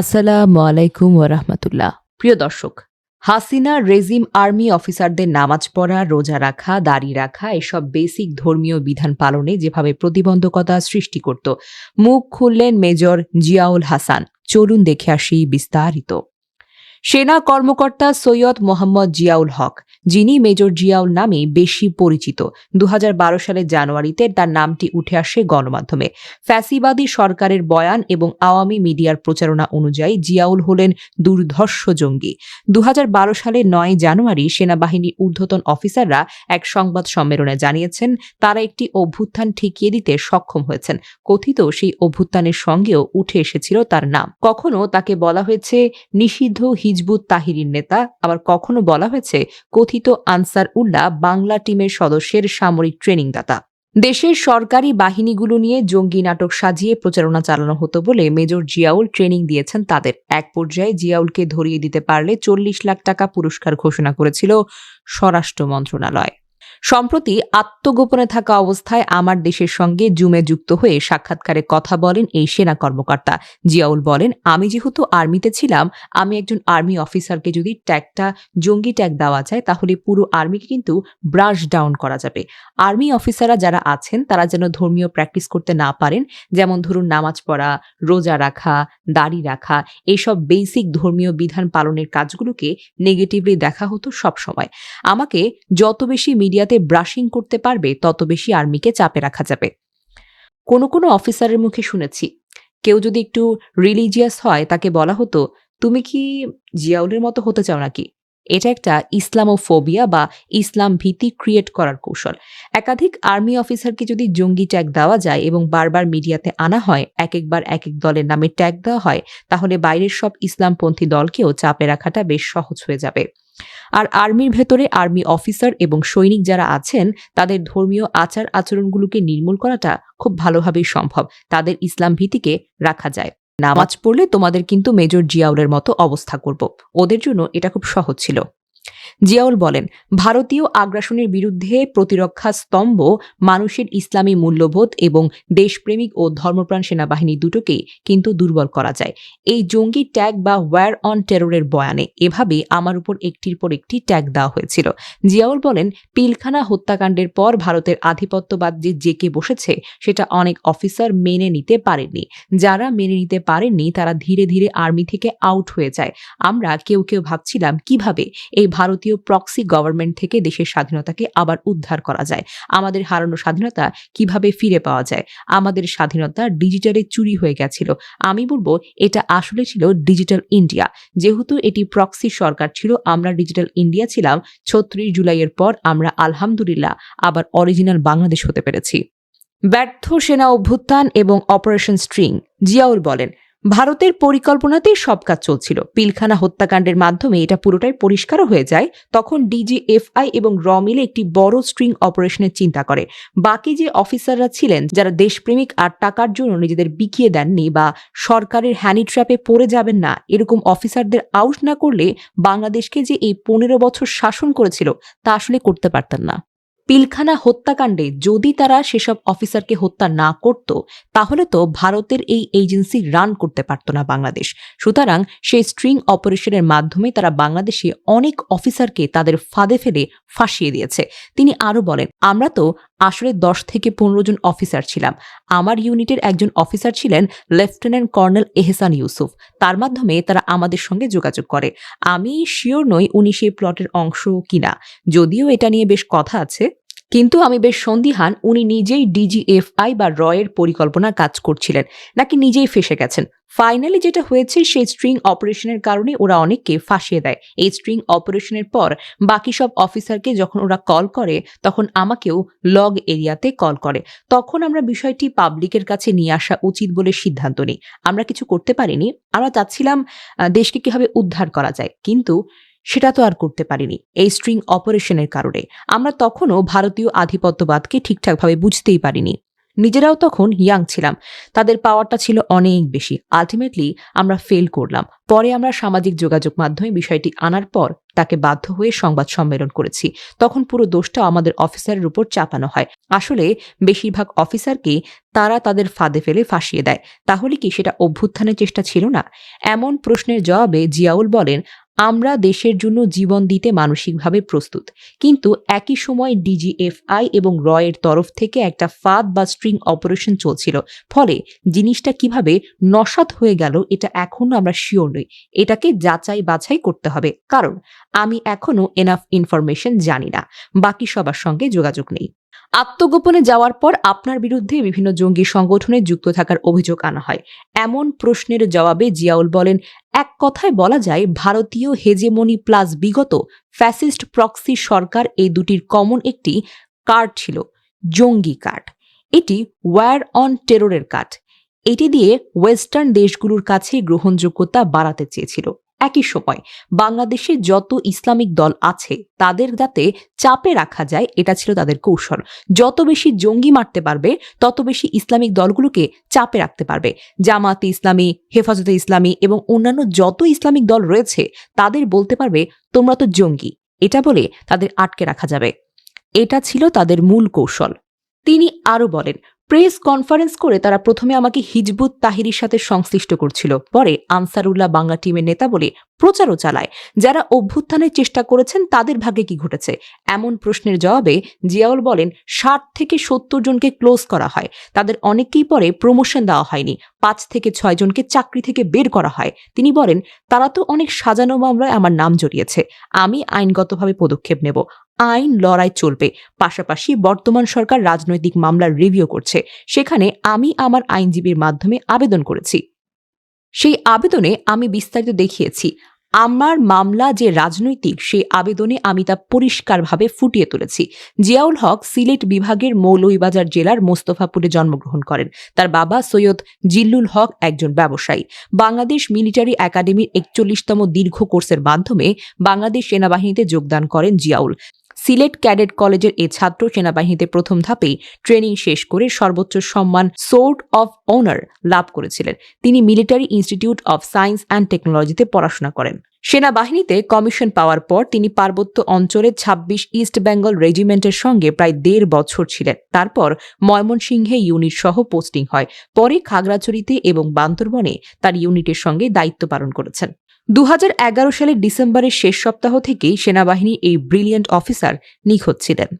আসসালামু আলাইকুম ওরহমতুল্লাহ প্রিয় দর্শক, হাসিনা রেজিম আর্মি অফিসারদের নামাজ পড়া, রোজা রাখা, দাড়ি রাখা, এসব বেসিক ধর্মীয় বিধান পালনে যেভাবে প্রতিবন্ধকতা সৃষ্টি করত, মুখ খুললেন মেজর জিয়াউল হাসান। চলুন দেখে আসি বিস্তারিত। সেনা কর্মকর্তা সৈয়দ মোহাম্মদ জিয়াউল হক যিনি মেজর জিয়াউল নামে বেশি পরিচিত। দু সালের জানুয়ারিতে তার নামটি উঠে আসে গণমাধ্যমে। ফ্যাসিবাদী সরকারের বয়ান এবং আওয়ামী মিডিয়ার প্রচারণা অনুযায়ী জিয়াউল হলেন দুর্ধর্ষ জঙ্গি। দু সালের নয় জানুয়ারি সেনাবাহিনীর ঊর্ধ্বতন অফিসাররা এক সংবাদ সম্মেলনে জানিয়েছেন, তারা একটি অভ্যুত্থান ঠেকিয়ে দিতে সক্ষম হয়েছেন। কথিত সেই অভ্যুত্থানের সঙ্গেও উঠে এসেছিল তার নাম। কখনো তাকে বলা হয়েছে, নিষিদ্ধ হিজবুত তাহিরির নেতা, আবার কখনো বলা হয়েছে, কথিত আনসার উল্লাহ বাংলা টিমের সদস্যের সামরিক ট্রেনিং দাতা দেশের সরকারি বাহিনীগুলো নিয়ে জঙ্গি নাটক সাজিয়ে প্রচারণা চালানো হতো বলে মেজর জিয়াউল ট্রেনিং দিয়েছেন তাদের। এক পর্যায়ে জিয়াউলকে ধরিয়ে দিতে পারলে চল্লিশ লাখ টাকা পুরস্কার ঘোষণা করেছিল স্বরাষ্ট্র মন্ত্রণালয়। সম্প্রতি আত্মগোপনে থাকা অবস্থায় আমার দেশের সঙ্গে জুমে যুক্ত হয়ে সাক্ষাৎকারে কথা বলেন এই সেনা কর্মকর্তা। জিয়াউল বলেন, আমি যেহেতু আর্মিতে ছিলাম, আমি একজন আর্মি অফিসারকে যদি ট্যাগটা, জঙ্গি ট্যাগ দেওয়া যায়, তাহলে পুরো আর্মিকে কিন্তু ব্রাশ ডাউন করা যাবে। আর্মি অফিসাররা যারা আছেন, তারা যেন ধর্মীয় প্র্যাকটিস করতে না পারেন। যেমন ধরুন, নামাজ পড়া, রোজা রাখা, দাড়ি রাখা এইসব বেসিক ধর্মীয় বিধান পালনের কাজগুলোকে নেগেটিভলি দেখা হতো সব সময় আমাকে যত বেশি মিডিয়াতে ব্রাশিং করতে পারবে, তত বেশি আর্মিকে চাপে রাখা যাবে। কোনো কোনো অফিসারের মুখে শুনেছি, কেউ যদি একটু রিলিজিয়াস হয়, তাকে বলা হতো, তুমি কি জিয়াউলের মতো হতে চাও নাকি? এটা একটা ইসলামোফোবিয়া বা ইসলাম ভীতি ক্রিয়েট করার কৌশল। একাধিক আর্মি অফিসারকে যদি জঙ্গি ট্যাগ দেওয়া যায় এবং বারবার মিডিয়াতে আনা হয় এক একবার এক এক দলের নামে ট্যাগ দেওয়া হয়, তাহলে বাইরের সব ইসলামপন্থী দলকেও চাপে রাখাটা বেশ সহজ হয়ে যাবে। আর আর্মির ভেতরে আর্মি অফিসার এবং সৈনিক যারা আছেন, তাদের ধর্মীয় আচার আচরণগুলোকে নির্মূল করাটা খুব ভালোভাবেই সম্ভব। তাদের ইসলাম ভীতিকে রাখা যায়। নামাজ পড়লে তোমাদের কিন্তু মেজর জিয়াউলের মতো অবস্থা করব। ওদের জন্য এটা খুব সহজ ছিল। জিয়াউল বলেন, ভারতীয় আগ্রাসনের বিরুদ্ধে প্রতিরক্ষা স্তম্ভ, মানুষের ইসলামী মূল্যবোধ এবং দেশপ্রেমিক ও ধর্মপ্রাণ সেনাবাহিনী দুটোকেই কিন্তু দুর্বল করা যায়। এই জঙ্গি ট্যাগ বা ওয়্যার অন টেররের বয়ানে এভাবে আমার উপর একটির পর একটি ট্যাগ দেওয়া হয়েছিল। জিয়াউল বলেন, পিলখানা হত্যাকাণ্ডের পর ভারতের আধিপত্যবাদ যে জেকে বসেছে, সেটা অনেক অফিসার মেনে নিতে পারেননি। যারা মেনে নিতে পারেননি, তারা ধীরে ধীরে আর্মি থেকে আউট হয়ে যায়। আমরা কেউ কেউ ভাবছিলাম, কীভাবে এই ভারতীয় প্রক্সি গভর্নমেন্ট থেকে দেশের স্বাধীনতাকে আবার উদ্ধার করা যায়। আমাদের হারানো স্বাধীনতা কীভাবে ফিরে পাওয়া যায়? আমাদের স্বাধীনতা ডিজিটালে চুরি হয়ে গেছিল। আমি বলব, এটা আসলে ছিল ডিজিটাল ইন্ডিয়া। যেহেতু এটি প্রক্সি সরকার ছিল, আমরা ডিজিটাল ইন্ডিয়া ছিলাম, ছত্রিশ জুলাইয়ের পর আমরা আলহামদুলিল্লাহ আবার অরিজিনাল বাংলাদেশ হতে পেরেছি। ব্যর্থ সেনা অভ্যুত্থান এবং অপারেশন স্ট্রিং জিয়াউল বলেন ভারতের পরিকল্পনাতেই সব কাজ চলছিল। পিলখানা হত্যাকাণ্ডের মাধ্যমে এটা পুরোটাই পরিষ্কারও হয়ে যায়। তখন ডিজিএফআই এবং র মিলে একটি বড় স্ট্রিং অপারেশনের চিন্তা করে। বাকি যে অফিসাররা ছিলেন, যারা দেশপ্রেমিক আর টাকার জন্য নিজেদের বিকিয়ে দেননি বা সরকারের হ্যানি ট্র্যাপে পড়ে যাবেন না, এরকম অফিসারদের আউট না করলে বাংলাদেশকে যে এই পনেরো বছর শাসন করেছিল, তা আসলে করতে পারতেন না। পিলখানা হত্যাকাণ্ডে যদি তারা সেসব অফিসারকে হত্যা না করত, তাহলে তো ভারতের এই এজেন্সি রান করতে পারত না বাংলাদেশ। সুতরাং সেই স্ট্রিং অপারেশনের মাধ্যমে তারা বাংলাদেশে অনেক অফিসারকে তাদের ফাঁদে ফেলে ফাঁসিয়ে দিয়েছে। তিনি আরও বলেন, আমরা তো আসলে দশ থেকে পনেরো জন অফিসার ছিলাম। আমার ইউনিটের একজন অফিসার ছিলেন লেফটেন্যান্ট কর্নেল এহসান ইউসুফ। তার মাধ্যমে তারা আমাদের সঙ্গে যোগাযোগ করে। আমি শিওর নই উনি সেই প্লটের অংশ কিনা। যদিও এটা নিয়ে বেশ কথা আছে। কিন্তু আমি বেশ সন্দিহান, উনি নিজেই ডিজিএফআই বা রয়ের পরিকল্পনা কাজ করছিলেন, নাকি নিজেই ফেসে গেছেন। ফাইনালি যেটা হয়েছে, সেই স্ট্রিং অপারেশনের কারণে ওরা অনেককে ফাঁসিয়ে দেয়। এই স্ট্রিং অপারেশনের পর বাকি সব অফিসারকে যখন ওরা কল করে, তখন আমাকেও লগ এরিয়াতে কল করে। তখন আমরা বিষয়টি পাবলিকের কাছে নিয়ে আসা উচিত বলে সিদ্ধান্ত নিই। আমরা কিছু করতে পারিনি, আমরা চাচ্ছিলাম দেশকে কীভাবে উদ্ধার করা যায়। কিন্তু সেটা তো আর করতে পারিনি। এই স্ট্রিং অপারেশনের কারণে। আমরা তখনও ভারতীয় আধিপত্যবাদকে ঠিকঠাকভাবে বুঝতেই পারিনি। নিজেরাও তখন ইয়াং ছিলাম। তাদের পাওয়ারটা ছিল অনেক বেশি। আলটিমেটলি আমরা ফেল করলাম। পরে আমরা সামাজিক যোগাযোগ মাধ্যমে বিষয়টি আনার পর তাকে বাধ্য হয়ে সংবাদ সম্মেলন করেছি। তখন পুরো দোষটা আমাদের অফিসারের উপর চাপানো হয়। আসলে, বেশিরভাগ অফিসারকে তারা তাদের ফাঁদে ফেলে ফাঁসিয়ে দেয়। তাহলে কি সেটা অভ্যুত্থানের চেষ্টা ছিল না? এমন প্রশ্নের জবাবে জিয়াউল বলেন আমরা দেশের জন্য জীবন দিতে মানসিকভাবে প্রস্তুত। কিন্তু একই সময় ডিজিএফআই এবং রয়ের তরফ থেকে একটা ফাঁদ বা স্ট্রিং অপারেশন চলছিল। ফলে জিনিসটা কীভাবে নসাত হয়ে গেল এটা এখনও আমরা শিওর নই। এটাকে যাচাই বাছাই করতে হবে। কারণ আমি এখনও এনাফ ইনফরমেশন জানি না। বাকি সবার সঙ্গে যোগাযোগ নেই। আত্মগোপনে যাওয়ার পর আপনার বিরুদ্ধে বিভিন্ন জঙ্গি সংগঠনে যুক্ত থাকার অভিযোগ আনা হয়। এমন প্রশ্নের জবাবে জিয়াউল বলেন এক কথায় বলা যায়, ভারতীয় হেজেমনি প্লাস বিগত ফ্যাসিস্ট প্রক্সি সরকার এই দুটির কমন একটি কার্ড ছিল, জঙ্গি কার্ড। এটি ওয়ার অন টেররের কার্ড। এটি দিয়ে ওয়েস্টার্ন দেশগুলোর কাছে গ্রহণযোগ্যতা বাড়াতে চেয়েছিল। একই সময় বাংলাদেশে যত ইসলামিক দল আছে, তাদের যাতে চাপে রাখা যায়, এটা ছিল তাদের কৌশল। যত বেশি জঙ্গি মারতে পারবে, তত বেশি ইসলামিক দলগুলোকে চাপে রাখতে পারবে। জামাতে ইসলামী, হেফাজতে ইসলামী এবং অন্যান্য যত ইসলামিক দল রয়েছে, তাদের বলতে পারবে, তোমরা তো জঙ্গি। এটা বলে তাদের আটকে রাখা যাবে। এটা ছিল তাদের মূল কৌশল। তিনি আরও বলেন প্রেস কনফারেন্স করে তারা প্রথমে আমাকে হিজবুত তাহিরির সাথে সংশ্লিষ্ট করছিল। পরে আনসারুল্লাহ বাংলা টিমের নেতা বলে প্রচারও চালায়। যারা অভ্যুত্থানের চেষ্টা করেছেন, তাদের ভাগ্যে কি ঘটেছে? এমন প্রশ্নের জবাবে জিয়াউল বলেন, ষাট থেকে সত্তর জনকে ক্লোজ করা হয়। তাদের অনেককেই পরে প্রমোশন দেওয়া হয়নি। পাঁচ থেকে ছয় জনকে চাকরি থেকে বের করা হয়। তিনি বলেন, তারা তো অনেক সাজানো মামলায় আমার নাম জড়িয়েছে। আমি আইনগতভাবে পদক্ষেপ নেব। আইন লড়াই চলবে। পাশাপাশি বর্তমান সরকার রাজনৈতিক মামলার রিভিউ করছে। সেখানে আমি আমার আইনজীবীর মাধ্যমে আবেদন করেছি। সেই আবেদনে আমি বিস্তারিত দেখিয়েছি। আমার মামলা যে রাজনৈতিক, সেই আবেদনে আমি তা পরিষ্কারভাবে ফুটিয়ে তুলেছি। জিয়াউল হক সিলেট বিভাগের মৌলভীবাজার জেলার মোস্তফাপুরে জন্মগ্রহণ করেন। তার বাবা সৈয়দ জিল্লুল হক একজন ব্যবসায়ী। বাংলাদেশ মিলিটারি একাডেমির একচল্লিশতম দীর্ঘ কোর্সের মাধ্যমে বাংলাদেশ সেনাবাহিনীতে যোগদান করেন জিয়াউল। সিলেট ক্যাডেট কলেজের এই ছাত্র সেনাবাহিনীতে প্রথম ধাপে ট্রেনিং শেষ করে সর্বোচ্চ সম্মান সোর্ড অফ অনার লাভ করেছিলেন। তিনি military institute of science and টেকনোলজিতে পড়াশোনা করেন। সেনাবাহিনীতে কমিশন পাওয়ার পর তিনি পার্বত্য অঞ্চলে ২৬ ইস্ট বেঙ্গল রেজিমেন্টের সঙ্গে প্রায় দেড় বছর ছিলেন। তারপর ময়মনসিংহে ইউনিট সহ পোস্টিং হয়। পরে খাগড়াছড়িতে এবং বান্দরবনে তার ইউনিটের সঙ্গে দায়িত্ব পালন করেছেন। দু হাজার এগারো সালের ডিসেম্বরের শেষ সপ্তাহ থেকেই সেনাবাহিনী এই ব্রিলিয়েন্ট অফিসার নিখোঁজ ছিলেন।